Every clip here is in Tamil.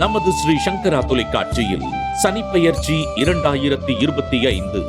நமது ஸ்ரீ சங்கரா தொலைக்காட்சியில் சனிப்பெயர்ச்சி இரண்டாயிரத்தி இருபத்தி ஐந்து.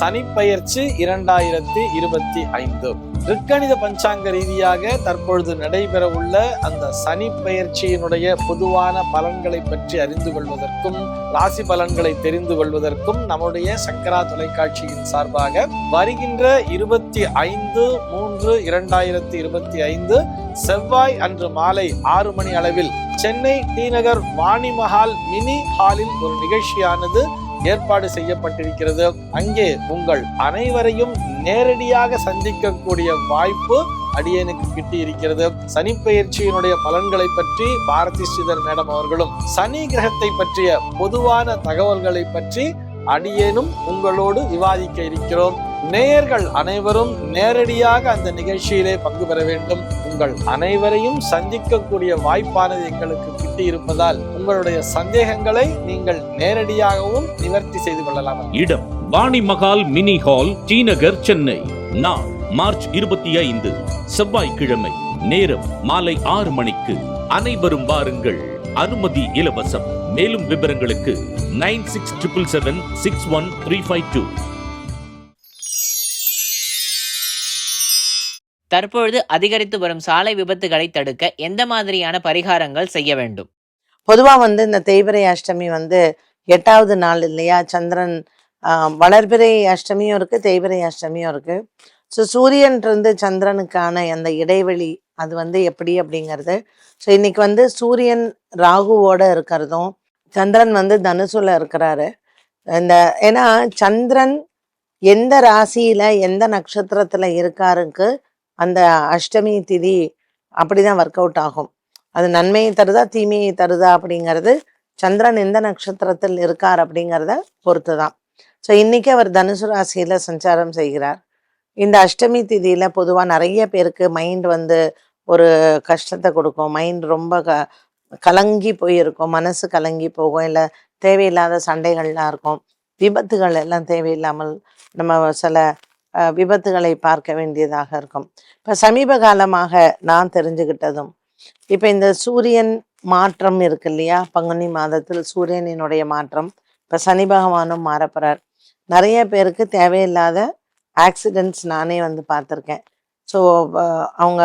சனிப்பெயர்ச்சி இரண்டாயிரத்தி இருபத்தி ஐந்து. ரிக்கணித பஞ்சாங்க ரீதியாக தற்பொழுது நடைபெற உள்ள அந்த சனி பெயர்ச்சியினுடைய பொதுவான பலன்களை பற்றி அறிந்து கொள்வதற்கும் ராசி பலன்களை தெரிந்து கொள்வதற்கும் நம்முடைய சங்கரா தொலைக்காட்சியின் சார்பாக வருகின்ற இருபத்தி ஐந்து மூன்று இரண்டாயிரத்தி இருபத்தி ஐந்து செவ்வாய் அன்று மாலை ஆறு மணி அளவில் சென்னை டி நகர் வாணிமஹால் மினி ஹாலில் ஒரு நிகழ்ச்சியானது ஏற்பாடு செய்யப்பட்டிருக்கிறது. அங்கே உங்கள் அனைவரையும் நேரடியாக சந்திக்கக்கூடிய வாய்ப்பு அடியனுக்கு கிட்டி இருக்கிறது சனி பெயர்ச்சியினுடைய பலன்களை பற்றி பாரதி ஸ்ரீதர் மேடம் அவர்களும் சனி கிரகத்தை பற்றிய பொதுவான தகவல்களை பற்றி அடியேனும் உங்களோடு விவாதிக்க இருக்கிறோம். நேயர்கள் அனைவரும் நேரடியாக அந்த நிகழ்ச்சியிலே பங்கு பெற வேண்டும். உங்கள் அனைவரையும் சந்திக்கக்கூடிய வாய்ப்பானது எங்களுக்கு கிட்டி இருப்பதால் உங்களுடைய சந்தேகங்களை நீங்கள் நேரடியாகவும் நிவர்த்தி செய்து கொள்ளலாம். இடம் Vani Mahal mini hall T Nagar Chennai. நாள் மார்ச் இருபத்தி ஐந்து செவ்வாய்க்கிழமை நேரம் மாலை ஆறு மணிக்கு. அனைவரும் வாருங்கள். அனுமதி இலவசம். மேலும் விவரங்களுக்கு nine six triple seven six one three five two. தற்பொழுது அதிகரித்து வரும் சாலை விபத்துகளை தடுக்க எந்த மாதிரியான பரிகாரங்கள் செய்ய வேண்டும்? பொதுவாக வந்து இந்த தேய்பிரை அஷ்டமி வந்து எட்டாவது நாள் இல்லையா? சந்திரன் வளர்பிறை அஷ்டமியும் இருக்குது தேய்பிரை அஷ்டமியும் இருக்குது ஸோ சூரியன் சந்திரனுக்கான அந்த இடைவெளி அது வந்து எப்படி அப்படிங்கிறது. ஸோ இன்னைக்கு வந்து சூரியன் ராகுவோட இருக்கிறதும் சந்திரன் வந்து தனுசுல இருக்கிறாரு. இந்த ஏன்னா சந்திரன் எந்த ராசியில எந்த நட்சத்திரத்துல இருக்காருக்கு அந்த அஷ்டமி திதி அப்படிதான் ஒர்க் அவுட் ஆகும். அது நன்மையை தருதா தீமையை தருதா அப்படிங்கிறது சந்திரன் எந்த நட்சத்திரத்தில் இருக்கார் அப்படிங்கிறத பொறுத்து தான் ஸோ இன்றைக்கி அவர் தனுசு ராசியில் சஞ்சாரம் செய்கிறார். இந்த அஷ்டமி திதியில் பொதுவாக நிறைய பேருக்கு மைண்ட் வந்து ஒரு கஷ்டத்தை கொடுக்கும். மைண்ட் ரொம்ப க கலங்கி போயிருக்கும். மனசு கலங்கி போகும். இல்லை தேவையில்லாத சண்டைகள்லாம் இருக்கும். விபத்துகள் எல்லாம் தேவையில்லாமல் நம்ம சில விபத்துகளை பார்க்க வேண்டியதாக இருக்கும். இப்போ சமீப காலமாக நான் தெரிஞ்சுக்கிட்டதும் இப்போ இந்த சூரியன் மாற்றம் இருக்கு இல்லையா? பங்குனி மாதத்தில் சூரியனினுடைய மாற்றம். இப்போ சனி பகவானும் மாறப்படுறார் நிறைய பேருக்கு தேவையில்லாத ஆக்சிடென்ட்ஸ் நானே வந்து பார்த்துருக்கேன். ஸோ அவங்க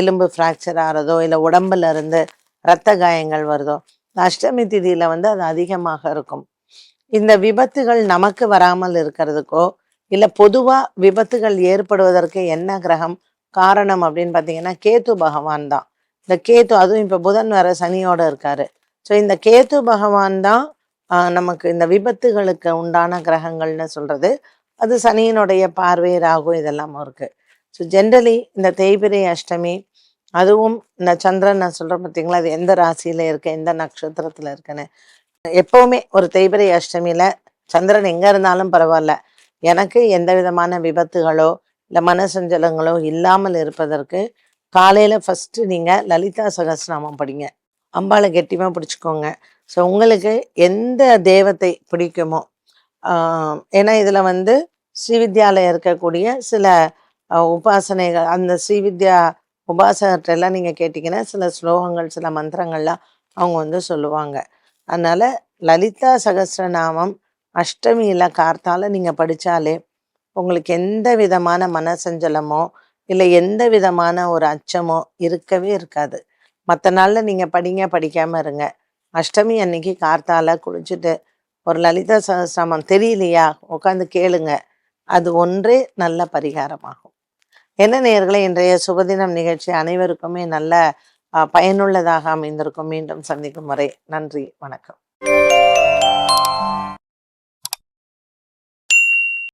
எலும்பு ஃப்ராக்சர் ஆகிறதோ இல்லை உடம்புல இருந்து ரத்த காயங்கள் வருதோ இந்த அஷ்டமி திதியில் வந்து அது அதிகமாக இருக்கும். இந்த விபத்துகள் நமக்கு வராமல் இருக்கிறதுக்கோ இல்லை பொதுவாக விபத்துகள் ஏற்படுவதற்கு என்ன கிரகம் காரணம் அப்படின்னு பார்த்தீங்கன்னா கேத்து பகவான் தான். இந்த கேத்து அதுவும் இப்போ புதன் வர சனியோட இருக்காரு. ஸோ இந்த கேத்து பகவான் தான் நமக்கு இந்த விபத்துகளுக்கு உண்டான கிரகங்கள்னு சொல்கிறது அது சனியினுடைய பார்வை ராகு இதெல்லாமும் இருக்குது ஸோ ஜென்ரலி இந்த தேய்பிரை அஷ்டமி அதுவும் இந்த சந்திரன் நான் சொல்கிறேன் பார்த்தீங்களா அது எந்த ராசியில் இருக்கு எந்த நட்சத்திரத்தில் இருக்குன்னு. எப்போவுமே ஒரு தேய்பிரை அஷ்டமியில் சந்திரன் எங்கே இருந்தாலும் பரவாயில்ல. எனக்கு எந்த விதமான விபத்துகளோ இல்லை மனசஞ்சலங்களோ இல்லாமல் இருப்பதற்கு காலையில் ஃபஸ்ட்டு நீங்கள் லலிதா சகசிரநாமம் படிங்க. அம்பாளை கெட்டிமா பிடிச்சிக்கோங்க. ஸோ உங்களுக்கு எந்த தெய்வத்தை பிடிக்குமோ ஏன்னா இதில் வந்து ஸ்ரீவித்யாவில் இருக்கக்கூடிய சில உபாசனைகள் அந்த ஸ்ரீவித்யா உபாசகர்கிட்டெல்லாம் எல்லாம் கேட்டிங்கன்னா சில ஸ்லோகங்கள் சில மந்திரங்கள்லாம் அவங்க வந்து சொல்லுவாங்க. அதனால் லலிதா சகஸ்ரநாமம் அஷ்டமியில் கார்த்தால நீங்கள் படித்தாலே உங்களுக்கு எந்த விதமான மனசஞ்சலமோ இல்லை எந்த விதமான ஒரு அச்சமோ இருக்கவே இருக்காது. மற்ற நாளில் நீங்கள் படிங்க படிக்காமல் இருங்க. அஷ்டமி அன்னைக்கு கார்த்தால குளிச்சுட்டு ஒரு லலிதா சகசிரமம் தெரியலையா? உட்காந்து கேளுங்க. அது ஒன்றே நல்ல பரிகாரமாகும். என்ன நேர்களை இன்றைய சுபதினம் நிகழ்ச்சி அனைவருக்குமே நல்ல பயனுள்ளதாக அமைந்திருக்கும். மீண்டும் சந்திக்கும் வரை நன்றி வணக்கம்.